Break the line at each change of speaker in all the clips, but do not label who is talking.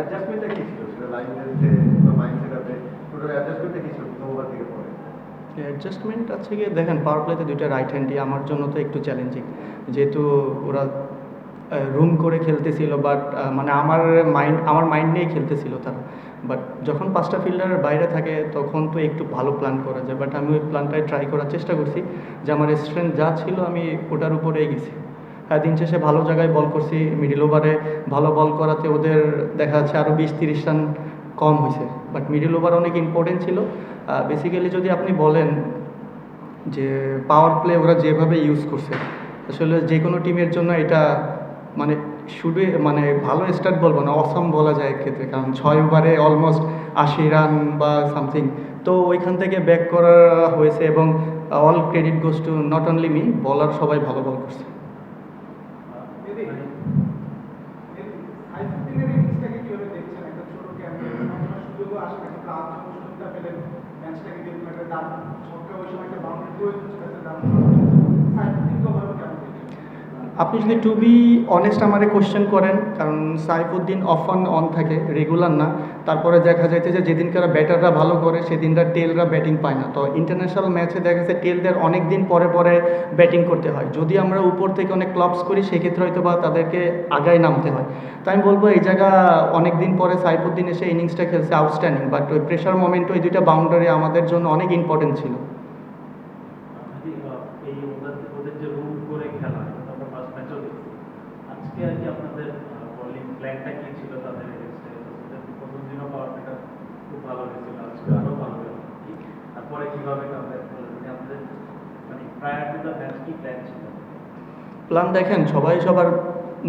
অ্যাডজাস্টমেন্টটা কি ছিল? সেটা বা মাইন্ডসেট আপে টোটাল অ্যাডজাস্টমেন্টটা কি ছিল? প্রথম ওভার থেকে
অ্যাডজাস্টমেন্ট আছে গিয়ে, দেখেন পাওয়ার প্লেতে দুইটা রাইট হ্যান্ডই আমার জন্য তো একটু চ্যালেঞ্জিং যেহেতু ওরা রুম করে খেলতেছিল বাট মানে আমার মাইন্ড আমার মাইন্ড নিয়েই খেলতেছিল তারা। বাট যখন পাঁচটা ফিল্ডারের বাইরে থাকে, তখন তো একটু ভালো প্ল্যান করা যায়। বাট আমি ওই প্ল্যানটাই ট্রাই করার চেষ্টা করছি যে আমার স্ট্রেংথ যা ছিল, আমি ওটার উপরেই গেছি। দিন শেষে ভালো জায়গায় বল করছি মিডিল ওভারে ভালো বল করাতে ওদের দেখা যাচ্ছে আরও বিশ তিরিশ রান কম হয়েছে। বাট মিডিল ওভার অনেক ইম্পর্টেন্ট ছিল। বেসিক্যালি যদি আপনি বলেন যে পাওয়ার প্লে ওরা যেভাবে ইউজ করছে, আসলে যে কোনো টিমের জন্য এটা মানে শুধু মানে ভালো স্টার্ট বলব না অসম বলা যায় ক্ষেত্রে কারণ ছয় ওভারে অলমোস্ট আশি রান বা সামথিং তো ওইখান থেকে ব্যাক করা হয়েছে এবং all credit goes to not only me বলার সবাই ভালো বল করছে।
আজ যখন সুযোগটা পেলেন ম্যাচটাকে যেরকম একটা দারুণ। ছক্কা ওই সময় একটা বাউন্ডারি করে
আপনি যদি টু বি অনেস্ট আমারে কোশ্চেন করেন, কারণ সাইফুদ্দিন অফ অন অন থাকে রেগুলার না, তারপরে দেখা যাইতে যে যেদিনকার ব্যাটাররা ভালো করে, সেদিনরা টেলরা ব্যাটিং পায় না। তো ইন্টারন্যাশনাল ম্যাচে দেখা যাচ্ছে টেলদের অনেক দিন পরে পরে ব্যাটিং করতে হয়। যদি আমরা উপর থেকে অনেক ক্লাবস করি, সেক্ষেত্রে হয়তো বা তাদেরকে আগায় নামতে হয়। তো আমি বলব, এই জায়গা অনেক দিন পরে সাইফুদ্দিন এসে ইনিংসটা খেলছে আউটস্ট্যান্ডিং বাট ওই প্রেশার মোমেন্ট ওই দুইটা বাউন্ডারি আমাদের জন্য অনেক ইম্পর্টেন্ট ছিল।
ফার্স্ট ম্যাচেও দেখছি। আজকে আর কি আপনাদের বোলিং প্ল্যানটা কি ছিল তাদের এগেনস্টে প্রথম দিনও পাওয়ার প্লেটা খুব ভালো হয়েছিল, আজকে আরও ভালো হয়েছিল তারপরে কীভাবে কমব্যাক করলেন? মানে আপনাদের মানে প্রায়ার টু দ্য ম্যাচ কি প্ল্যান ছিল?
প্ল্যান দেখেন, সবাই সবার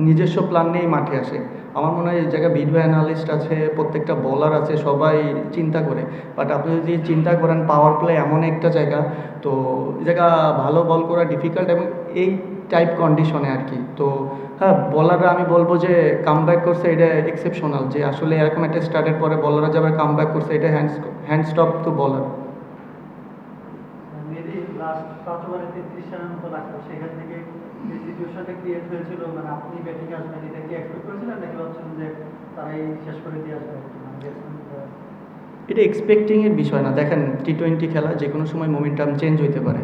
নিজস্ব প্ল্যান নিয়েই মাঠে আসে। আমার মনে হয় এই জায়গায় ভিডিও অ্যানালিস্ট আছে, প্রত্যেকটা বলার আছে, সবাই চিন্তা করে। বাট আপনি যদি চিন্তা করেন পাওয়ার প্লে এমন একটা জায়গা, তো জায়গা ভালো বল করা ডিফিকাল্ট এবং এই টাইপ কন্ডিশনে আর কি। তো হ্যাঁ বলাররা আমি বলব যে কাম করছে এটা এক্সেপশনাল যে আসলে এরকম একটা স্টার্টের পরে বলাররা যাবে কাম করছে, এটা হ্যান্ড হ্যান্ড স্টপ টু বলার
লাস্ট পাঁচ তেত্রিশ মতো লাগতো, সেখান থেকে যে সিচুয়েশনটা ক্রিয়েট হয়েছিল মানে আপনি ব্যাটিং আসবেন এটা কি এক্সপেক্ট করেছিলেন? নাকি ভাবছিলেন যে তারাই শেষ করে দিয়ে আসবে? মানে
এটা এক্সপেক্টিংয়ের বিষয় না। দেখেন টি টোয়েন্টি খেলা যে কোনো সময় মোমেন্টাম চেঞ্জ হইতে পারে।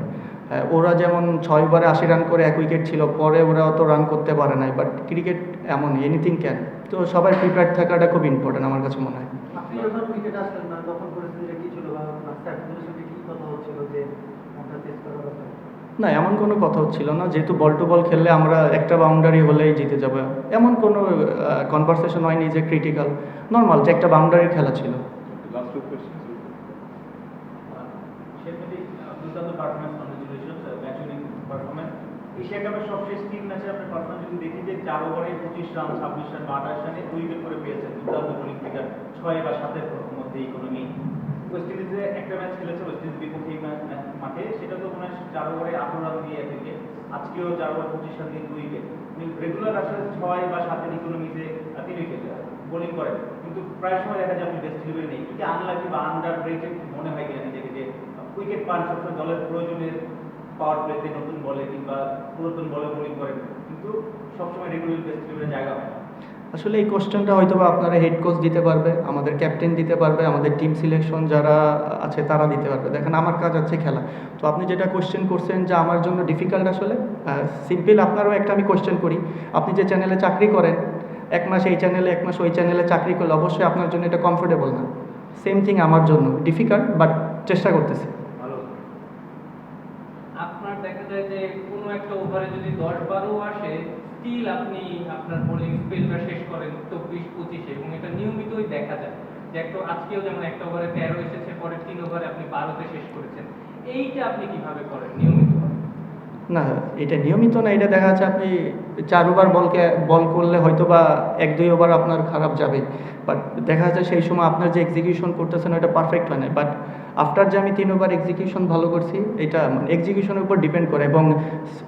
ওরা যেমন ছয় ওভারে আশি রান করে এক উইকেট ছিল পরে ওরা অত রান করতে পারে নাই। বাট ক্রিকেট এমন এনিথিং ক্যান তো সবাই প্রিপেয়ার থাকাটা খুব ইম্পর্টেন্ট আমার কাছে মনে হয়।
মানে কি ছিল বা কি কথা হচ্ছিল যে আমরা চেস করার ব্যাপারে?
না এমন কোনো কথা হচ্ছিল না। যেহেতু বল টু বল খেললে আমরা একটা বাউন্ডারি হলেই জিতে যাবে। এমন কোনো কনভারসেশন হয়নি যে ক্রিটিক্যাল নর্মাল যে একটা বাউন্ডারির খেলা ছিল।
এশিয়া কাপের সবশেষ তিন ম্যাচে আপনার পারফরমেন্স যদি দেখি যে চার ওভারে পঁচিশ রান ছাব্বিশ রান বা আঠাশ রানে দুই বোলিং ফিগার ছয় বা সাতের মধ্যে ইকোনমি ওয়েস্ট ইন্ডিজে একটা ম্যাচ খেলেছে ওয়েস্ট ইন্ডিজ বিপক্ষে মাঠে। সেটা তো মনে হয় চার ওভারে আঠারো রান দিয়ে এক আজকেও চার ওভার পঁচিশ রান দিয়ে দুই উইকেট রেগুলার আসলে ছয় বা সাতের ইকোনমিতে তিন উইকেট বোলিং করেন কিন্তু প্রায় সময় দেখা যায় আপনি বেস্ট ইলেভেন নেই। এটা আনলাকি বা আন্ডার রেটেড মনে হয় কিনা নিজেকে যে উইকেট পান সবসময় দলের প্রয়োজনের পাওয়ার প্লেতে নতুন বলে কিংবা পুরাতন বলে বোলিং করেন। কিন্তু সবসময় রেগুলার বেস্ট ইলেভেনে জায়গা হয়
আসলে এই কোশ্চেনটা হয়তো বা আপনারা হেড কোচ দিতে পারবে, আমাদের ক্যাপ্টেন দিতে পারবে, আমাদের টিম সিলেকশন যারা আছে তারা দিতে পারবে। দেখেন, আমার কাজ আছে খেলা। তো আপনি যেটা কোশ্চেন করছেন যে আমার জন্য ডিফিকাল্ট আসলে? সিম্পল আপনারও একটা আমি কোশ্চেন করি। আপনি যে চ্যানেলে চাকরি করেন, এক মাস এই চ্যানেলে এক মাস ওই চ্যানেলে চাকরি করলে অবশ্যই আপনার জন্য এটা কমফোর্টেবল না। সেম থিং আমার জন্য। ডিফিকাল্ট বাট চেষ্টা করতেছি।
আপনার দেখা যায় যে কোনো একটা ওভারে যদি দশ বারো আসে স্টিল আপনি আপনার বোলিং স্পেলটা শেষ করেন চব্বিশ পঁচিশে এবং এটা নিয়মিতই দেখা যায়। যে একটা আজকেও যেমন একটা ওভারে তেরো এসেছে, পরের তিন ওভারে আপনি বারোতে শেষ করেছেন। এইটা আপনি কীভাবে করেন নিয়মিত?
না, এটা নিয়মিত না, এটা দেখা যাচ্ছে আপনি চার ওভার বলকে, বল করলে হয়তো বা এক, দুই ওভার আপনার খারাপ যাবে। বাট দেখা যাচ্ছে সেই সময় আপনার যে এক্সিকিউশন করতেছেন, ওটা পারফেক্ট হয় না বাট আফটার যে আমি তিন ওভার এক্সিকিউশন ভালো করছি, এটা এক্সিকিউশনের উপর ডিপেন্ড করে এবং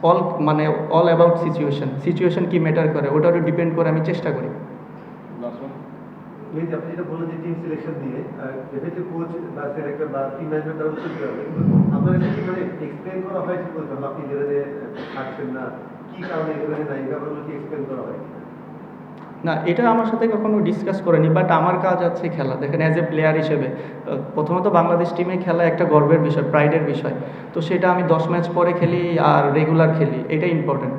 অল মানে অল অ্যাবাউট সিচুয়েশন সিচুয়েশন কি ম্যাটার করে ওটার উপর ডিপেন্ড করে আমি চেষ্টা করি।
এই যে আপনি যেটা বললেন যে টিম সিলেকশন নিয়ে কোচ বা সিলেক্টর বা টিম ম্যানেজমেন্ট তারা উত্তর আপনার কাছে কি মানে এক্সপ্লেন করা হয় কি আপনি থাকছেন না, কি কারণে এখানে নাই ব্যাপারগুলো কি এক্সপ্লেন করা হয়
না, এটা আমার সাথে কখনো ডিসকাস করেনি বাট আমার কাজ আছে খেলা। দেখেন অ্যাজ এ প্লেয়ার হিসেবে প্রথমত বাংলাদেশ টিমে খেলা একটা গর্বের বিষয় প্রাইডের বিষয়। তো সেটা আমি দশ ম্যাচ পরে খেলি আর রেগুলার খেলি এটা ইম্পর্টেন্ট